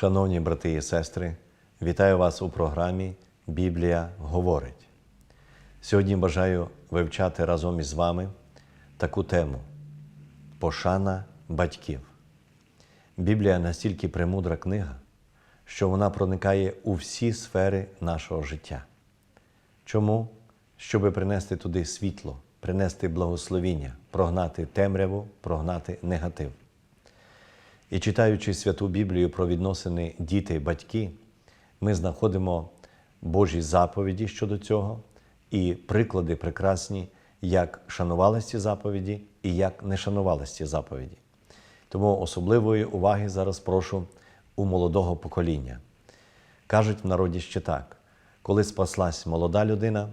Шановні брати і сестри, вітаю вас у програмі Біблія говорить. Сьогодні бажаю вивчати разом із вами таку тему пошана батьків. Біблія настільки премудра книга, що вона проникає у всі сфери нашого життя. Чому? Щоби принести туди світло, принести благословіння, прогнати темряву, прогнати негатив. І читаючи святу Біблію про відносини діти-батьки, ми знаходимо Божі заповіді щодо цього і приклади прекрасні, як шанувалися ці заповіді і як не шанувалися ці заповіді. Тому особливої уваги зараз прошу у молодого покоління. Кажуть в народі ще так: коли спаслась молода людина,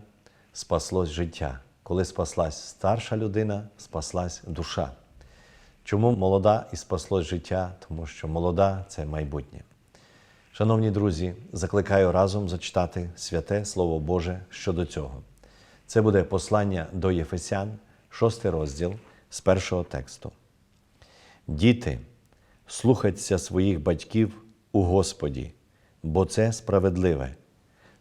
спаслось життя, коли спаслась старша людина, спаслась душа. Чому молода і спаслось життя? Тому що молода це майбутнє. Шановні друзі, закликаю разом зачитати святе Слово Боже щодо цього. Це буде послання до Єфесян, 6 розділ з першого тексту. Діти, слухайтеся своїх батьків у Господі, бо це справедливе.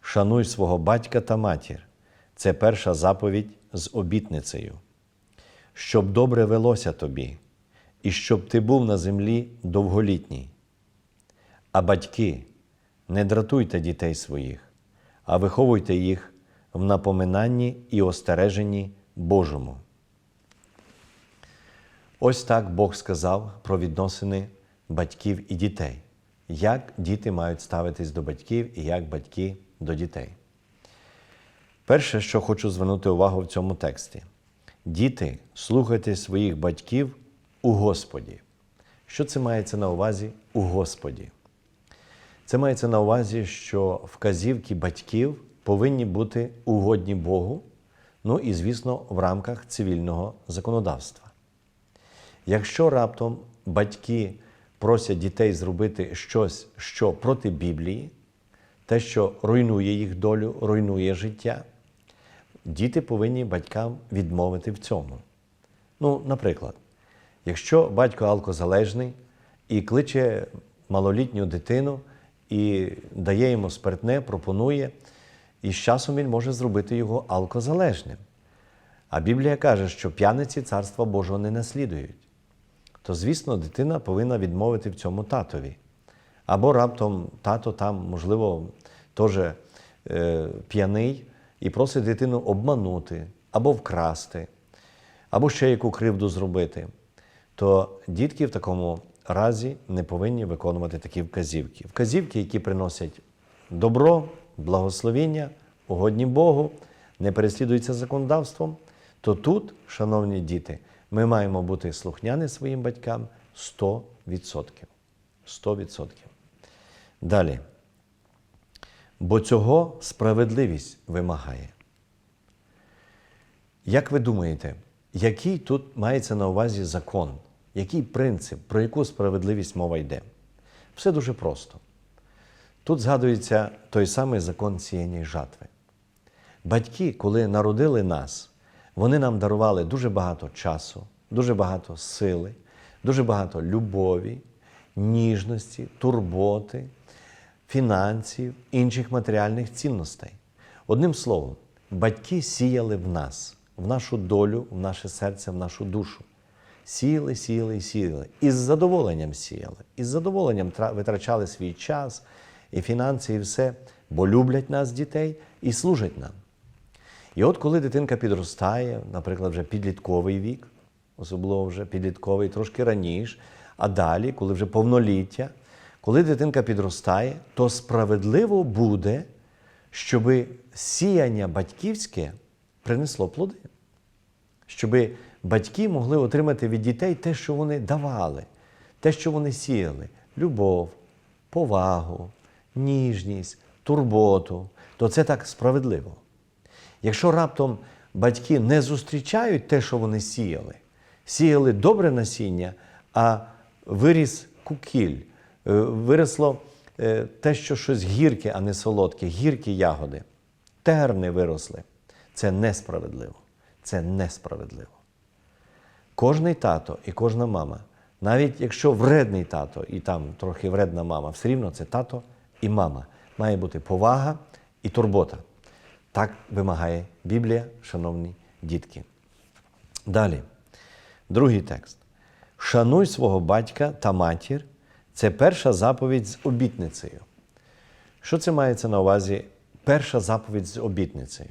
Шануй свого батька та матір. Це перша заповідь з обітницею. Щоб добре велося тобі, і щоб ти був на землі довголітній. А батьки, не дратуйте дітей своїх, а виховуйте їх в напоминанні і остереженні Божому. Ось так Бог сказав про відносини батьків і дітей, як діти мають ставитись до батьків і як батьки до дітей. Перше, що хочу звернути увагу в цьому тексті: діти, слухайте своїх батьків у Господі. Що це мається на увазі у Господі? Це мається на увазі, що вказівки батьків повинні бути угодні Богу, ну і, звісно, в рамках цивільного законодавства. Якщо раптом батьки просять дітей зробити щось, що проти Біблії, те, що руйнує їх долю, руйнує життя, діти повинні батькам відмовити в цьому. Ну, наприклад, якщо батько алкозалежний і кличе малолітню дитину і дає йому спиртне, пропонує, і з часом він може зробити його алкозалежним. А Біблія каже, що п'яниці Царства Божого не наслідують. То, звісно, дитина повинна відмовити в цьому татові. Або раптом тато там, можливо, теж е, п'яний і просить дитину обманути, або вкрасти, або ще яку кривду зробити, то дітки в такому разі не повинні виконувати такі вказівки. Вказівки, які приносять добро, благословіння, угодні Богу, не переслідуються законодавством, то тут, шановні діти, ми маємо бути слухняні своїм батькам 100%. 100%. Далі. Бо цього справедливість вимагає. Як ви думаєте, який тут мається на увазі закон? Який принцип, про яку справедливість мова йде? Все дуже просто. Тут згадується той самий закон й жатви. Батьки, коли народили нас, вони нам дарували дуже багато часу, дуже багато сили, дуже багато любові, ніжності, турботи, фінансів, інших матеріальних цінностей. Одним словом, батьки сіяли в нас, в нашу долю, в наше серце, в нашу душу. Сіяли і сіяли. І з задоволенням сіяли, і з задоволенням витрачали свій час, і фінанси, і все, бо люблять нас дітей і служать нам. І от коли дитинка підростає, наприклад, вже підлітковий вік, особливо вже підлітковий трошки раніше, а далі, коли вже повноліття, коли дитинка підростає, то справедливо буде, щоб сіяння батьківське принесло плоди. Щоб батьки могли отримати від дітей те, що вони давали, те, що вони сіяли любов, повагу, ніжність, турботу, то це так справедливо. Якщо раптом батьки не зустрічають те, що вони сіяли, сіяли добре насіння, а виріс кукіль, е, виросло е, те, що щось гірке, а не солодке, гіркі ягоди, терни виросли. Це несправедливо. Це несправедливо. Кожний тато і кожна мама Навіть якщо вредний тато і там трохи вредна мама, все рівно це тато і мама. Має бути повага і турбота. Так вимагає Біблія, шановні дітки. Далі, другий текст. Шануй свого батька та матір це перша заповідь з обітницею. Що це мається на увазі? Перша заповідь з обітницею.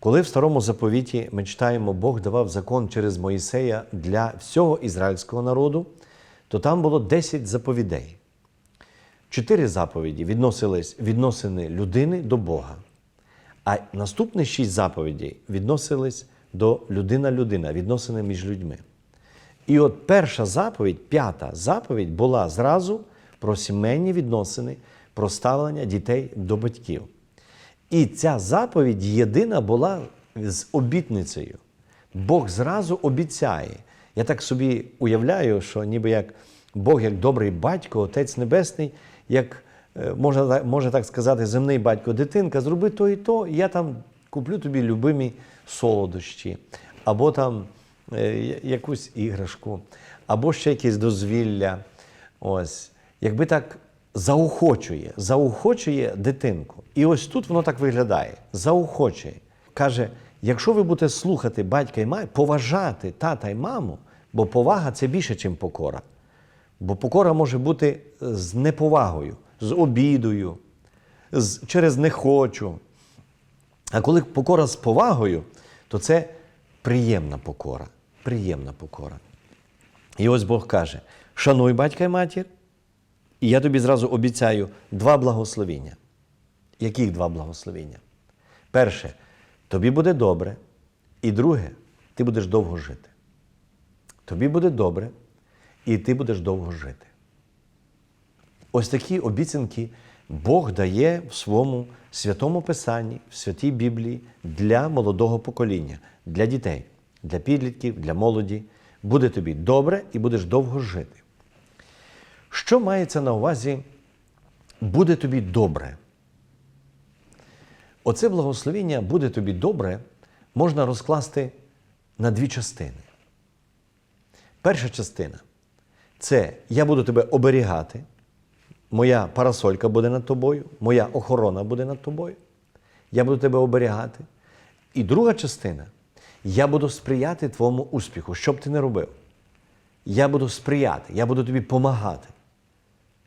Коли в старому заповіті ми читаємо, Бог давав закон через Моїсея для всього ізраїльського народу, то там було 10 заповідей. Чотири заповіді відносились відносини людини до Бога. А наступні шість заповідей відносились до людина-людина, відносини між людьми. І от перша заповідь, п'ята заповідь була зразу про сімейні відносини, про ставлення дітей до батьків. І ця заповідь єдина була з обітницею. Бог зразу обіцяє. Я так собі уявляю, що ніби як Бог, як добрий батько, Отець Небесний, як е, можна, так сказати, земний батько, дитинка, зроби то і то, і я там куплю тобі любимі солодощі, або там е, якусь іграшку, або ще якесь дозвілля. Ось. Якби так заохочує, заохочує дитинку. І ось тут воно так виглядає. Заохочує. Каже: якщо ви будете слухати батька і маму, поважати тата і маму, бо повага це більше, ніж покора. Бо покора може бути з неповагою, з обідою, з, через не хочу. А коли покора з повагою, то це приємна покора. Приємна покора. І ось Бог каже: шануй батька і матір, і я тобі зразу обіцяю два благословіння. Яких два благословіння? Перше, тобі буде добре. І друге, ти будеш довго жити. Тобі буде добре, і ти будеш довго жити. Ось такі обіцянки Бог дає в своєму святому Писанні, в святій Біблії для молодого покоління, для дітей, для підлітків, для молоді. Буде тобі добре і будеш довго жити. Що мається на увазі буде тобі добре? Оце благословіння буде тобі добре можна розкласти на дві частини. Перша частина це я буду тебе оберігати, моя парасолька буде над тобою, моя охорона буде над тобою. Я буду тебе оберігати. І друга частина я буду сприяти твоєму успіху, що б ти не робив. Я буду сприяти, я буду тобі помагати.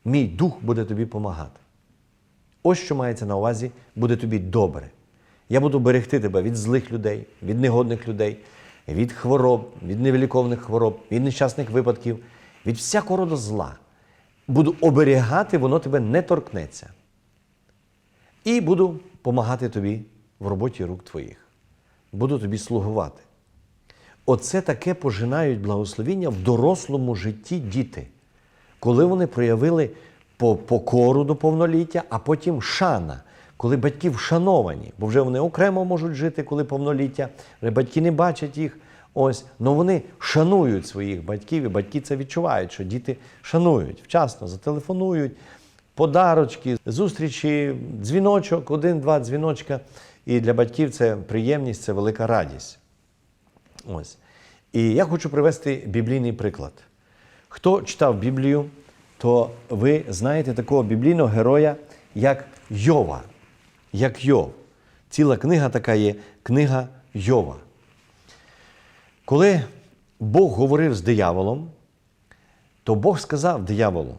Мій дух буде тобі помагати. Ось що мається на увазі, буде тобі добре. Я буду берегти тебе від злих людей, від негодних людей, від хвороб, від невиліковних хвороб, від нещасних випадків, від всякого роду зла. Буду оберігати, воно тебе не торкнеться. І буду допомагати тобі в роботі рук твоїх. Буду тобі слугувати. Оце таке пожинають благословіння в дорослому житті діти, коли вони проявили покору до повноліття, а потім шана, коли батьки вшановані, бо вже вони окремо можуть жити, коли повноліття, батьки не бачать їх. Ось, але вони шанують своїх батьків, і батьки це відчувають, що діти шанують, вчасно зателефонують, подарочки, зустрічі, дзвіночок, один-два дзвіночка. І для батьків це приємність, це велика радість. Ось. І я хочу привести біблійний приклад. Хто читав Біблію, то ви знаєте такого біблійного героя, як Йова. Як Йов. Ціла книга така є книга Йова. Коли Бог говорив з дияволом, то Бог сказав дияволу,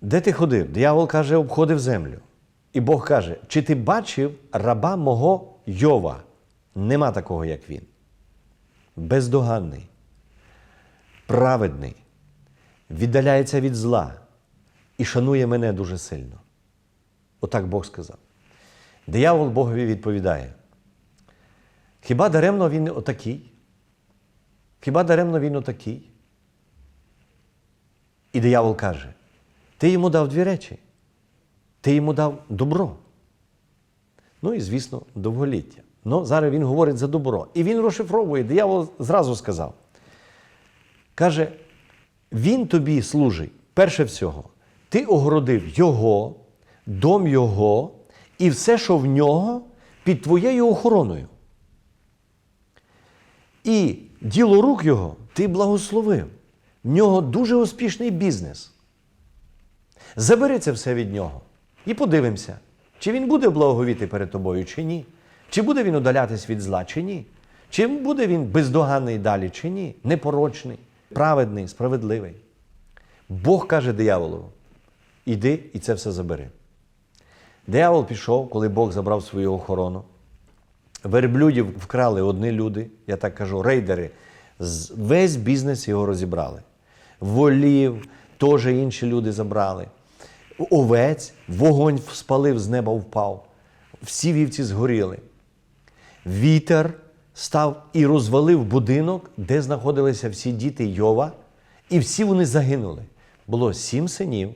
де ти ходив? Диявол каже, обходив землю. І Бог каже: чи ти бачив раба мого Йова? Нема такого, як він. Бездоганний, праведний, віддаляється від зла і шанує мене дуже сильно. Отак Бог сказав. Диявол Богові відповідає: Хіба даремно він отакий? Хіба даремно він отакий? І диявол каже: Ти йому дав дві речі. Ти йому дав добро. Ну і, звісно, довголіття. Ну, зараз він говорить за добро. І він розшифровує, диявол зразу сказав. Каже, він тобі служить перше всього. Ти огородив його, дом його і все, що в нього, під твоєю охороною. І діло рук його ти благословив. в нього дуже успішний бізнес. Забери це все від нього і подивимося, чи він буде благовіти перед тобою, чи ні. Чи буде він удалятись від зла, чи ні. Чи буде він бездоганний далі, чи ні. Непорочний, праведний, справедливий. Бог каже дияволу: іди і це все забери. Диявол пішов, коли Бог забрав свою охорону. Верблюдів вкрали одні люди, я так кажу, рейдери. Весь бізнес його розібрали. Волів, теж інші люди забрали. Овець, вогонь спалив, з неба впав. Всі вівці згоріли. Вітер став і розвалив будинок, де знаходилися всі діти Йова, і всі вони загинули. Було сім синів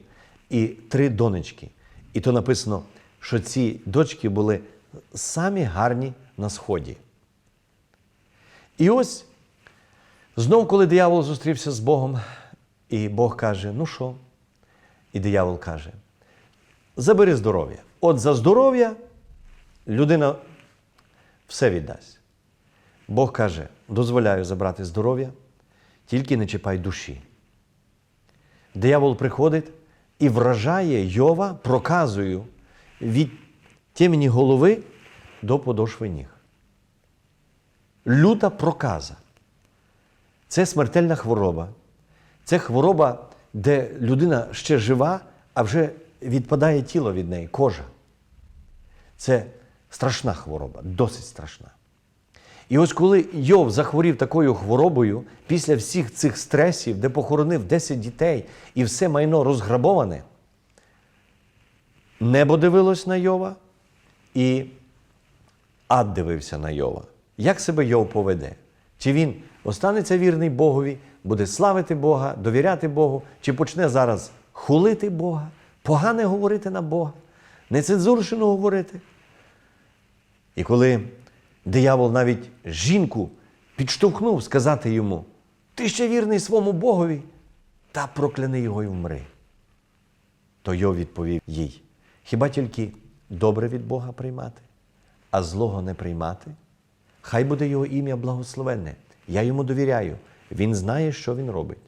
і три донечки. І то написано, що ці дочки були самі гарні на сході. І ось знов, коли диявол зустрівся з Богом, і Бог каже: ну що? І диявол каже: забери здоров'я. От за здоров'я людина все віддасть. Бог каже: дозволяю забрати здоров'я, тільки не чіпай душі. Диявол приходить і вражає Йова проказою від темені голови до подошви ніг. Люта проказа. Це смертельна хвороба. Це хвороба, де людина ще жива, а вже відпадає тіло від неї, кожа. Це страшна хвороба, досить страшна. І ось коли Йов захворів такою хворобою, після всіх цих стресів, де похоронив 10 дітей і все майно розграбоване, небо дивилось на Йова, і ад дивився на Йова. Як себе Йов поведе? Чи він останеться вірний Богові, буде славити Бога, довіряти Богу, чи почне зараз хулити Бога, погане говорити на Бога, нецензурщину говорити? І коли диявол навіть жінку підштовхнув сказати йому: Ти ще вірний своєму Богові, та прокляни його й вмри. То Йов відповів їй: Хіба тільки добре від Бога приймати, а злого не приймати? Хай буде його ім'я благословенне. Я йому довіряю. Він знає, що він робить.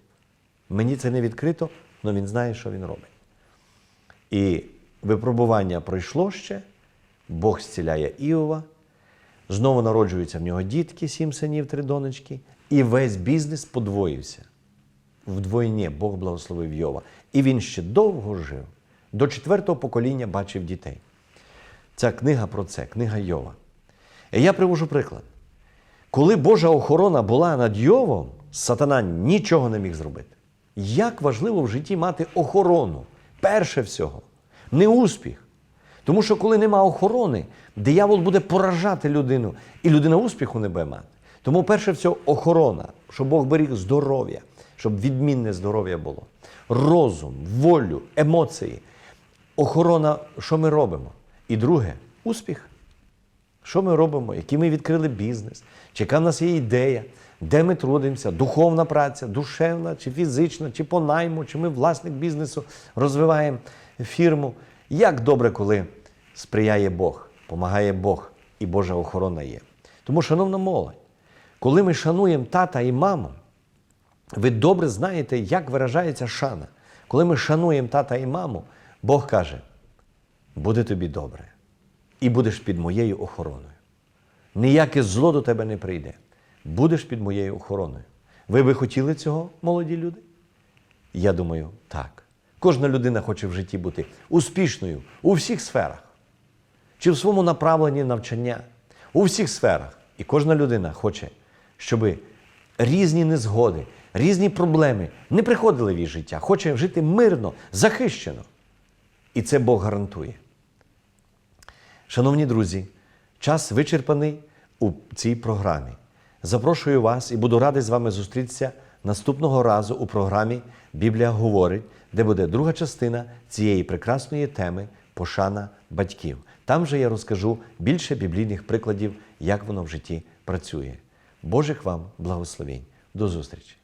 Мені це не відкрито, але він знає, що він робить. І випробування пройшло ще, Бог зціляє Іова, знову народжуються в нього дітки, сім синів, три донечки, і весь бізнес подвоївся. Вдвойні Бог благословив Йова. І він ще довго жив. До четвертого покоління бачив дітей. Ця книга про це, книга Йова. І я привожу приклад. Коли Божа охорона була над Йовом, сатана нічого не міг зробити. Як важливо в житті мати охорону, перше всього, не успіх. Тому що коли нема охорони, диявол буде поражати людину, і людина успіху не буде мати. Тому перше всього охорона, щоб Бог беріг здоров'я, щоб відмінне здоров'я було. Розум, волю, емоції. Охорона, що ми робимо? І друге успіх. Що ми робимо? Який ми відкрили бізнес? Яка в нас є ідея? Де ми трудимося? Духовна праця, душевна, чи фізична, чи по найму, чи ми власник бізнесу розвиваємо фірму. Як добре, коли сприяє Бог, помагає Бог і Божа охорона є. Тому, шановна молодь, коли ми шануємо тата і маму, ви добре знаєте, як виражається шана. Коли ми шануємо тата і маму, Бог каже: буде тобі добре, і будеш під моєю охороною. Ніяке зло до тебе не прийде. Будеш під моєю охороною. Ви би хотіли цього, молоді люди? Я думаю, так. Кожна людина хоче в житті бути успішною у всіх сферах, чи в своєму направленні навчання, у всіх сферах. І кожна людина хоче, щоб різні незгоди, різні проблеми не приходили в її життя, хоче жити мирно, захищено. І це Бог гарантує. Шановні друзі, час вичерпаний у цій програмі. Запрошую вас і буду радий з вами зустрітися наступного разу у програмі Біблія говорить, де буде друга частина цієї прекрасної теми пошана батьків. Там же я розкажу більше біблійних прикладів, як воно в житті працює. Божих вам благословень. До зустрічі!